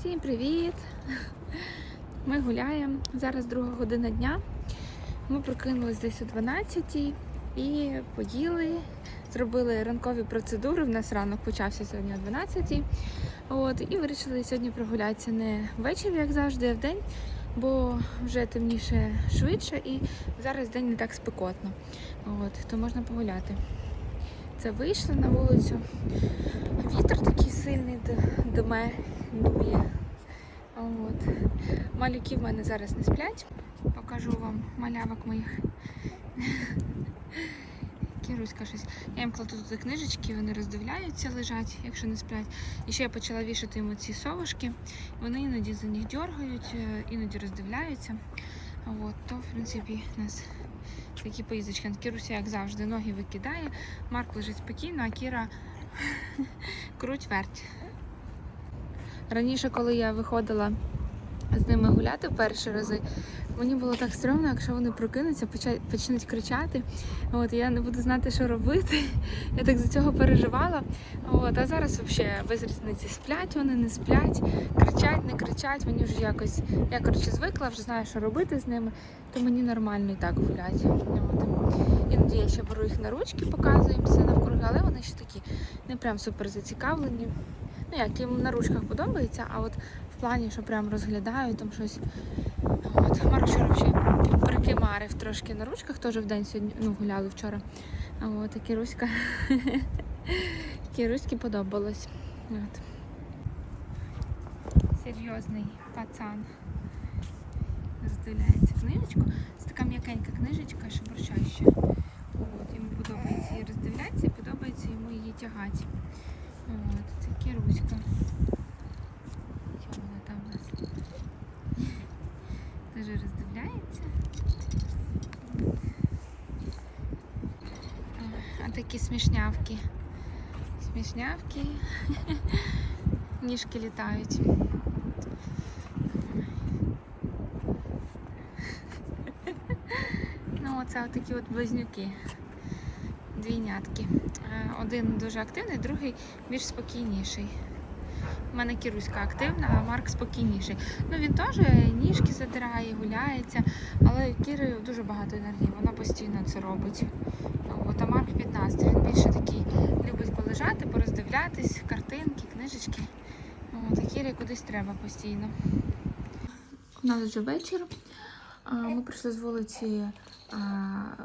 Всім привіт! Ми гуляємо. Зараз друга година дня. Ми прокинулись десь о 12 і поїли, зробили ранкові процедури. У нас ранок почався сьогодні о 12 От, і вирішили сьогодні прогулятися не ввечері, як завжди, а вдень, бо вже темніше швидше і зараз день не так спекотно. От, то можна погуляти. Це вийшли на вулицю. Вітер такий сильний дме, дує. От. Малюки в мене зараз не сплять. Покажу вам малявок моїх. Кіруська щось. Я їм кладу тут книжечки, вони роздивляються, лежать, якщо не сплять. І ще я почала вішати йому ці совушки. Вони іноді за них дергають, е, іноді роздивляються. От, то, в принципі, у нас такі поїздочки. Кіруся, як завжди, ноги викидає. Марк лежить спокійно, а Кіра круть верть. Раніше, коли я виходила з ними гуляти в перші рази, мені було так стрьомно, якщо вони прокинуться, почнуть кричати. От, я не буду знати, що робити. Я так за цього переживала. От, а зараз взагалі без різниці сплять, вони не сплять, кричать, не кричать. Мені вже якось, я коротше звикла, вже знаю, що робити з ними, то мені нормально і так гулять. От. Іноді я ще беру їх на ручки, показую їм все навкруги, але вони ще такі не прям супер зацікавлені. Ну як їм на ручках подобається, а от в плані, що прям розглядають там щось. От Марк вчора прикимарив трошки на ручках, теж в день сьогодні ну, гуляли вчора. А от і Кіруська. Кіруськи подобалось. От. Серйозний пацан. Роздивляється книжечку. Це така м'якенька книжечка, шебурчаща. От, йому подобається її роздивлятися і подобається йому її тягати. От, це Кіруська. Що вона там у нас? Теж роздивляється. А, А такі смішнявки. Смішнявки. Ніжки літають. Ну, оце такі от близнюки. Двійнятки. Е, Один дуже активний, другий більш спокійніший. У мене Кіруська активна, а Марк спокійніший. Ну він теж ніжки задирає, гуляється, але Кіри дуже багато енергії, вона постійно це робить. От, а Марк 15, він більше такий любить полежати, пороздивлятись, картинки, книжечки. От, а Кірі кудись треба постійно. У нас вже вечір. Ми прийшли з вулиці,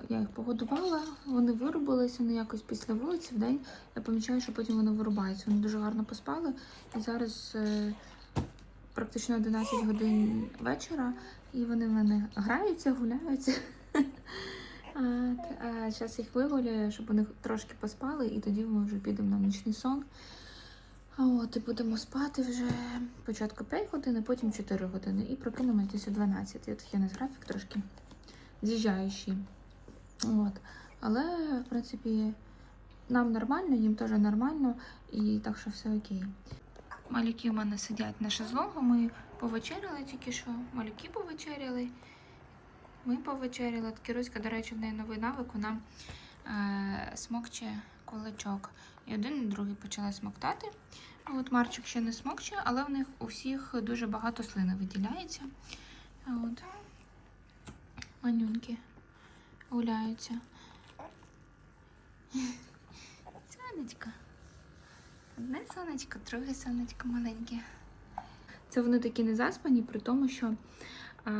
я їх погодувала, вони вирубились, вони якось після вулиці в день. Я помічаю, що потім вони вирубаються. Вони дуже гарно поспали. І зараз е, практично 11 годин вечора, і вони в мене граються, гуляються. Зараз їх вигуляю, щоб вони трошки поспали, і тоді ми вже підемо на нічний сон. От, і будемо спати вже спочатку 5 годин, потім 4 години. І прокинемося о 12. От є графік трошки з'їжджаючий. От. Але, в принципі, нам нормально, їм теж нормально, і так що все окей. Малюки у мене сидять на шезлонгу. Ми повечеряли тільки що. Малюки повечеряли. Ми повечеряли. Кіруська, до речі, в неї новий навик, вона е, смокче кулачок. І один і другий почали смоктати. От Марчик ще не смокче, але в них у всіх дуже багато слини виділяється. От. Манюньки гуляються. Сонечко. Одне сонечко, друге сонечко маленьке. Це вони такі не заспані, при тому, що а,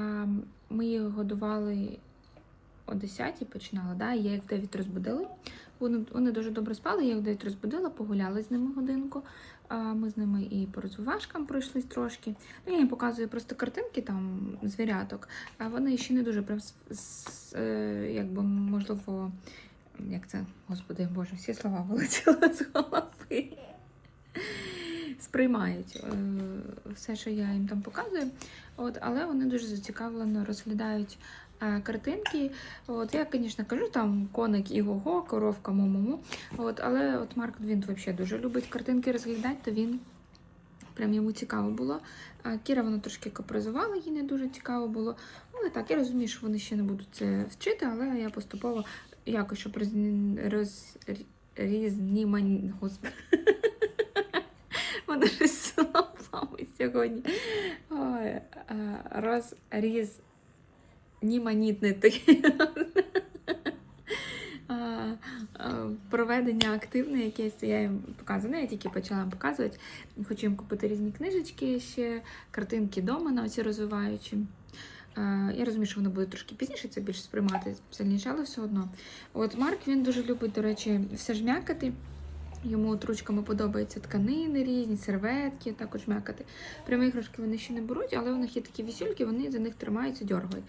ми їх годували о 10 починала, да, я їх в 9 розбудила. Вони, дуже добре спали, я їх 9 розбудила, погуляли з ними годинку. Ми з ними і по розвивашкам пройшлись трошки. Ну, я їм показую просто картинки там звіряток, вони ще не дуже прям е, якби можливо, як це, господи Боже, всі слова вилетіли з голови. Сприймають е, все, що я їм там показую. От, але вони дуже зацікавлено розглядають картинки. От, я, звісно, кажу там коник і го коровка му-му-му. От, але от Марк він взагалі дуже любить картинки розглядати, то він прям йому цікаво було. А Кіра вона трошки капризувала, їй не дуже цікаво було. Але так, я розумію, що вони ще не будуть це вчити, але я поступово якось щоб роз... роз... різнімань... Господи. Вони щось слабались. сьогодні. Е, розріз німанітний Проведення активне якесь, я їм показую. Ну, я тільки почала їм показувати. Хочу їм купити різні книжечки, ще картинки дома на оці розвиваючі. Я розумію, що воно буде трошки пізніше, це більше сприймати сильніше, але все одно. От Марк він дуже любить, до речі, все ж м'якати. Йому от ручками подобаються тканини різні, серветки, також м'якати. Прямі іграшки вони ще не беруть, але у них є такі вісюльки, вони за них тримаються, дергають.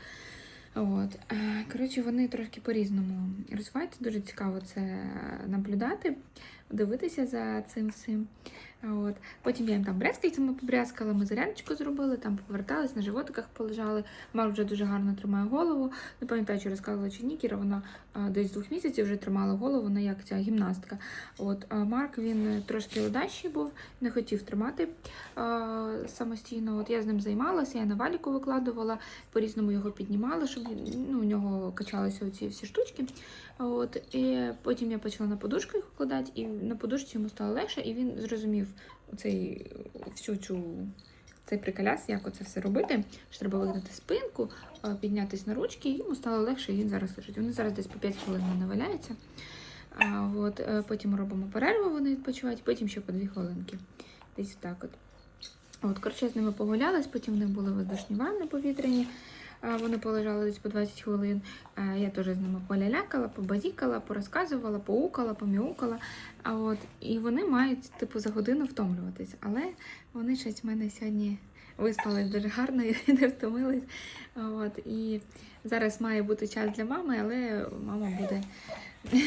От. Е, Коротше, вони трошки по-різному розвиваються. Дуже цікаво це наблюдати, дивитися за цим всім. От. Потім я їм там брязкальцями побрязкала, ми зарядочку зробили, там повертались, на животиках полежали. Марк вже дуже гарно тримає голову. Не пам'ятаю, чи розказувала чи ні, Кіра, вона десь з двох місяців вже тримала голову, вона як ця гімнастка. От, Марк він трошки ледащий був, не хотів тримати а, самостійно. От я з ним займалася, я на валіку викладувала, по-різному його піднімала, щоб ну, у нього качалися оці всі штучки. От, і потім я почала на подушку їх викладати, і на подушці йому стало легше, і він зрозумів цей, всю цю. Цей приколяс, як оце все робити, що треба вигнати спинку, піднятись на ручки, і йому стало легше, і він зараз лежить. Вони зараз десь по 5 хвилин в мене валяються. А, от, е, потім робимо перерву, вони відпочивають, потім ще по 2 хвилинки. Десь так от. От, коротше, з ними погулялась, потім в них були воздушні ванни повітряні. А, Вони полежали десь по 20 хвилин. Я теж з ними полялякала, побазікала, порозказувала, поукала, пом'яукала. От, і вони мають типу за годину втомлюватись. Але вони щось в мене сьогодні виспались дуже гарно і не втомились. От, і зараз має бути час для мами, але мама буде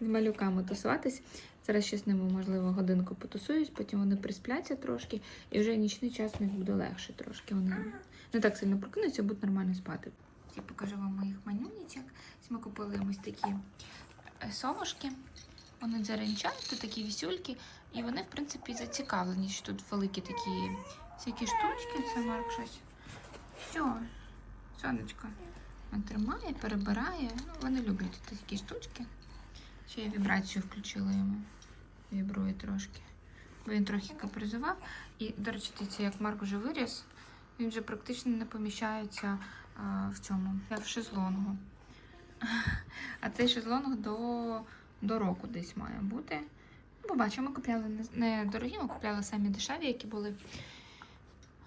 з малюками тусуватись. Зараз ще з ними, можливо, годинку потусуюсь, потім вони приспляться трошки, і вже нічний час в них буде легше трошки. Вони не так сильно прокинуться, будуть нормально спати. Я покажу вам моїх манюнічок. Ми купили ось такі е, совушки. Вони дзеренчать, тут такі вісюльки, і вони, в принципі, зацікавлені, що тут великі такі всякі штучки. Це Марк щось. Все, сонечко. Він тримає, перебирає. Ну, вони люблять такі штучки. Ще я вібрацію включила йому. Вібрує трошки. Бо він трохи капризував. І, до речі, дивіться, як Марк вже виріс, він вже практично не поміщається а, в цьому, як в шезлонгу. А цей шезлонг до, до року десь має бути. Побачимо, ми купляли не- не дорогі, ми купляли самі дешеві, які були.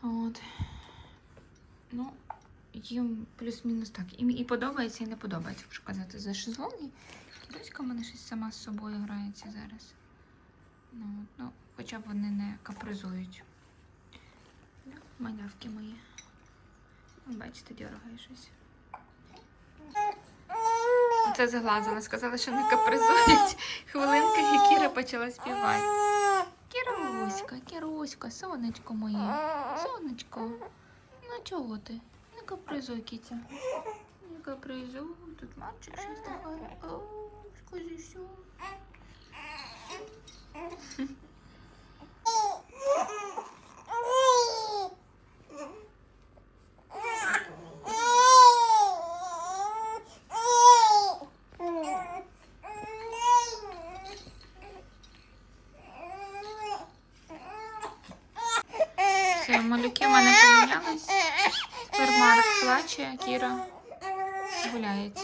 От. Ну, їм плюс-мінус так. І, і подобається, і не подобається, якщо казати, за шезлонги. Дочка в мене щось сама з собою грається зараз. Ну, ну, хоча б вони не капризують. Ну, малявки мої. Ну, Бачите, дергає щось. Це заглазила, сказала, що не капризують. Хвилинка, і Кіра почала співати. Кіруська, Кіруська, сонечко моє. Сонечко. Ну чого ти? Не капризуй, кітя. Не капризуй. Тут мальчик щось давай. Скажи. Все, малюки в мене помінялись. Тепер плаче, а Кіра гуляється.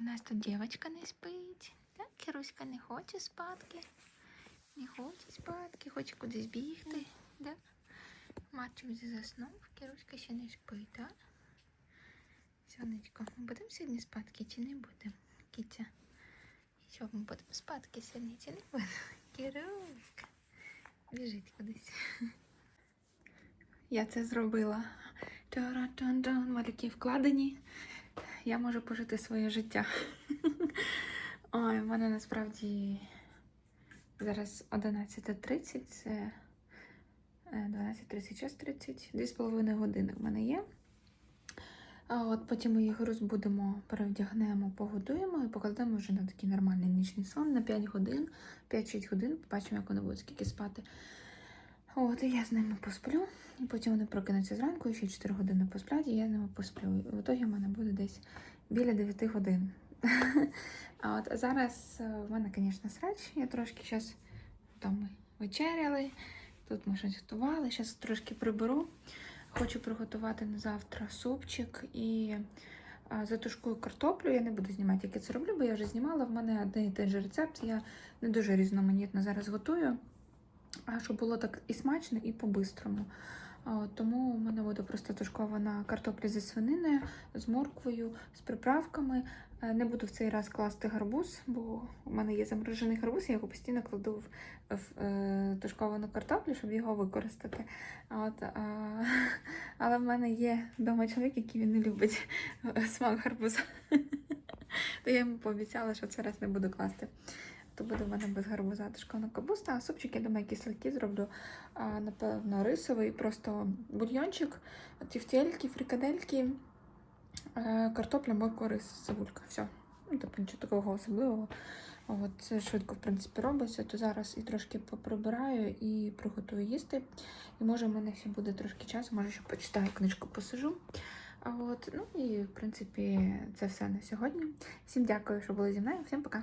У нас тут дівчинка не спить. Так, Кіруська не хоче спадки. Не хоче спадки, хоче кудись бігти. Да? Мальчик вже заснув, Кіруська ще не спить, так? Сонечко, ми будемо сьогодні спадки чи не будемо? Кітя. Що ми будемо спадки сьогодні чи не будемо? Кіруська. Біжить кудись. Я це зробила. Малюки вкладені. Я можу пожити своє життя. Ой, в мене насправді зараз 11.30, це е, 12.30, час 30, 2,5 години в мене є. А от потім ми їх розбудемо, перевдягнемо, погодуємо і покладемо вже на такий нормальний нічний сон на 5 годин, 5-6 годин, побачимо, як вони будуть скільки спати. От, і я з ними посплю, і потім вони прокинуться зранку, і ще 4 години посплять, і я з ними посплю. І в ітогі в мене буде десь біля 9 годин. А от зараз е, в мене, звісно, срач. Я трошки зараз там вечеряли, Тут ми щось готували. Зараз трошки приберу. Хочу приготувати на завтра супчик і затушкую картоплю. Я не буду знімати, як я це роблю, бо я вже знімала. В мене один і той же рецепт. Я не дуже різноманітно зараз готую. Щоб було так і смачно, і по-бистрому. Тому у мене буде просто тушкована картопля зі свининою, з морквою, з приправками. Е, Не буду в цей раз класти гарбуз, бо у мене є заморожений гарбуз, я його постійно кладу в, е, тушковану картоплю, щоб його використати. От, а, але в мене є вдома чоловік, який він не любить смак гарбуза. То я йому пообіцяла, що цей раз не буду класти. То буде в мене без гарбуза тушкована капуста, а супчик, я думаю, кисляки зроблю, а, напевно, рисовий, просто бульйончик, тівтельки, фрикадельки, картопля, морква, рис, цибулька. Все. Ну, тобто нічого такого особливого. От, це швидко, в принципі, робиться, то зараз і трошки поприбираю і приготую їсти. І може в мене ще буде трошки часу, може ще почитаю книжку, посижу. От, ну і в принципі це все на сьогодні. Всім дякую, що були зі мною. Всім пока.